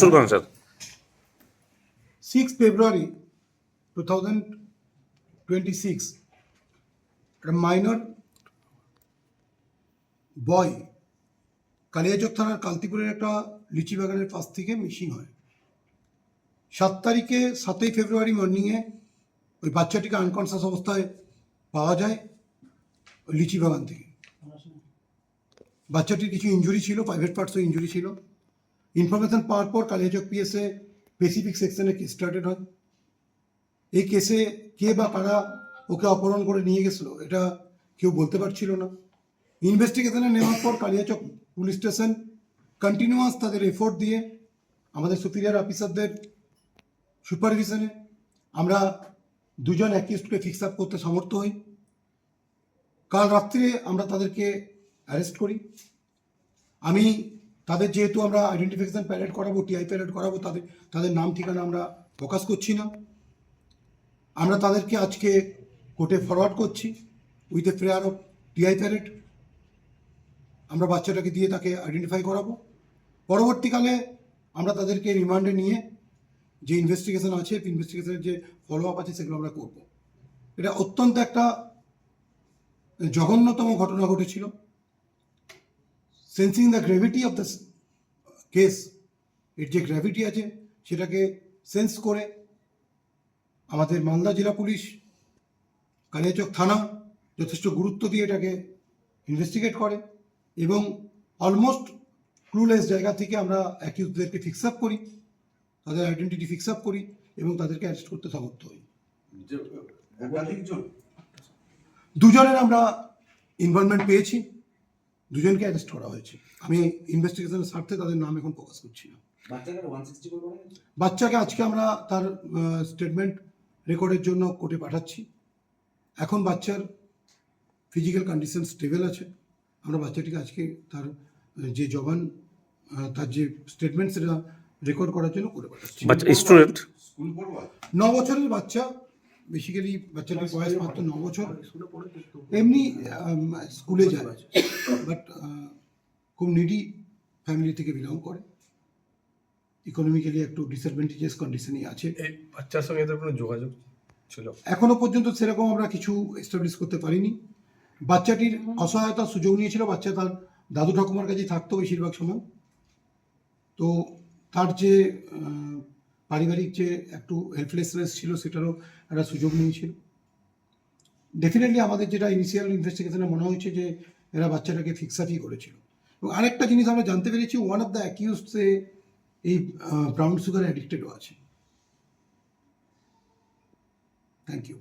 শুরু করুন sir. Six February two thousand twenty six minor boy Kaliachak থানার কালতিপুরের একটা লিচি বাগানের পাশ থেকে মিসিং হয়। সাত তারিখে সাতই ফেব্রুয়ারি মর্নিংয়ে ওই বাচ্চাটিকে আনকনসাস অবস্থায় পাওয়া যায় ওই লিচি বাগান থেকে। বাচ্চাটির কিছু ইঞ্জুরি ছিল প্রাইভেট পার্টসও ইঞ্জুরি ছিল। ইনফরমেশন পাওয়ার পর কালিয়াচক পিএসএ স্পেসিফিক সেকশনে কেস স্টার্টেড হয়। এই কেসে কে বা কারা ওকে অপহরণ করে নিয়ে গেছিল, এটা কেউ বলতে পারছিল না। ইনভেস্টিগেশনে নেওয়ার পর কালিয়াচক পুলিশ স্টেশন কন্টিনিউয়াস তাদের এফোর্ট দিয়ে আমাদের সুপিরিয়ার অফিসারদের সুপারভিশনে আমরা দুজন অ্যাকিউজকে ফিক্স আপ করতে সমর্থ হই। কাল রাত্রে আমরা তাদেরকে অ্যারেস্ট করি। আমি তাদের যেহেতু আমরা আইডেন্টিফিকেশন প্যারেড করাবো টিআই প্যারেড করাবো, তাদের তাদের নাম ঠিকানা আমরা প্রকাশ করছি না। আমরা তাদেরকে আজকে কোর্টে ফরওয়ার্ড করছি with a prayer of TI parade আমরা বাচ্চাটাকে দিয়ে তাকে আইডেন্টিফাই করাবো। পরবর্তীকালে আমরা তাদেরকে রিমান্ডে নিয়ে যে ইনভেস্টিগেশন আছে ইনভেস্টিগেশনের যে ফলো আপ আছে, সেগুলো আমরা করব। এটা অত্যন্ত একটা জঘন্যতম ঘটনা ঘটেছিল। Sensing the gravity of the case এর যে গ্র্যাভিটি আছে সেটাকে সেন্স করে আমাদের মালদা জেলা পুলিশ কালিয়াচক থানা যথেষ্ট গুরুত্ব দিয়ে এটাকে ইনভেস্টিগেট করে এবং অলমোস্ট ক্লুলেস জায়গা থেকে আমরা অ্যাকিউজদেরকে ফিক্স আপ করি তাদের আইডেন্টিটি ফিক্স আপ করি এবং তাদেরকে অ্যারেস্ট করতে সমর্থ হই। দুজনের আমরা ইনভলভমেন্ট পেয়েছি। দুজনকে অ্যারেস্ট করা হয়েছে। আমি ইনভেস্টিগেশনের স্বার্থে তাদের নাম এখন প্রকাশ করছি না। বাচ্চাকে আজকে আমরা তার স্টেটমেন্ট রেকর্ডের জন্য কোর্টে পাঠাচ্ছি। এখন বাচ্চার ফিজিক্যাল কন্ডিশন স্টেবল আছে। আমরা বাচ্চাটিকে আজকে তার যে জবান তার যে স্টেটমেন্ট সেটা রেকর্ড করার জন্য করে পাঠাচ্ছি। বাচ্চা স্টুডেন্ট ন বছরের বাচ্চা বেসিক্যালি বাচ্চাটার বয়স মাত্র ন বছর। এমনি স্কুলে যায়। বাট খুব নিডি ফ্যামিলি থেকে বিলং করে। ইকোনমিক্যালি একটু ডিসঅ্যাডভান্টেজেস কন্ডিশনই আছে। বাচ্চার সঙ্গে এদের কোনো যোগাযোগ ছিল? এখনও পর্যন্ত সেরকম আমরা কিছু এস্টাবলিশ করতে পারিনি। বাচ্চাটির অসহায়তার সুযোগ নিয়েছিল। বাচ্চা তার দাদু ঠাকুমার কাছে থাকতো বেশিরভাগ সময়। তো তার যে পারিবারিক যে একটু হেল্পলেসনেস ছিল সেটারও একটা সুযোগ নিয়েছিল। ডেফিনেটলি আমাদের যেটা ইনিশিয়াল ইনভেস্টিগেশনে মনে হয়েছে যে এরা বাচ্চাটাকে ফিক্সাফি করেছিল। এবং আরেকটা জিনিস আমরা জানতে পেরেছি ওয়ান অফ দ্য অ্যাকিউজে এই ব্রাউন সুগার অ্যাডিক্টেডও আছে। Thank you